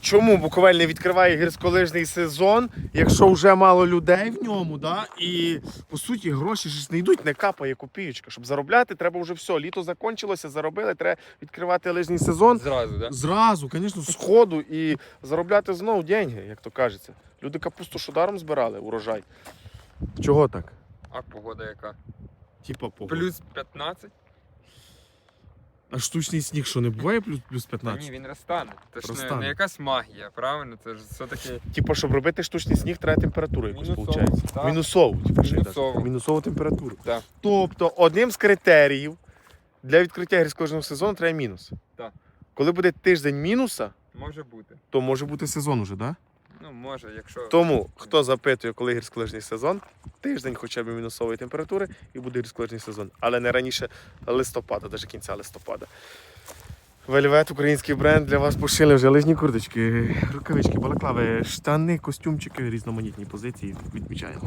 Чому Буковель не відкриває гірськолижний сезон, якщо вже мало людей в ньому, да? і по суті гроші ж не йдуть, не капає копієчка. Щоб заробляти, треба вже все. Літо закінчилося, заробили, треба відкривати лижний сезон. Зразу, да? Зразу, звісно, з ходу і заробляти знову деньги, як то кажеться. Люди капусту шударом збирали, урожай. Чого так? А погода яка? Типа погода. Плюс 15? А штучний сніг, що не буває плюс, плюс Та 15? ні, він розтане. Це ж не, Розтане. не якась магія, правильно? Це ж все-таки Типа, щоб робити штучний сніг, треба температуру якусь, Мінусову, виходить. так. Мінусову, типу, Мінусову. Мінусову температуру. Так. Тобто, одним з критеріїв для відкриття гірськолижного сезону треба мінус. Так. Коли буде тиждень мінуса, може бути. то може бути сезон уже, так? Да? Ну, може, якщо. Тому, хто запитує, коли гірськолижний сезон, тиждень хоча б мінусової температури і буде гірськолижний сезон. Але не раніше листопада, навіть кінця листопада. Вельвет, український бренд, для вас пошили вже лижні курточки, рукавички, балаклави, штани, костюмчики, різноманітні позиції. Відмічаємо.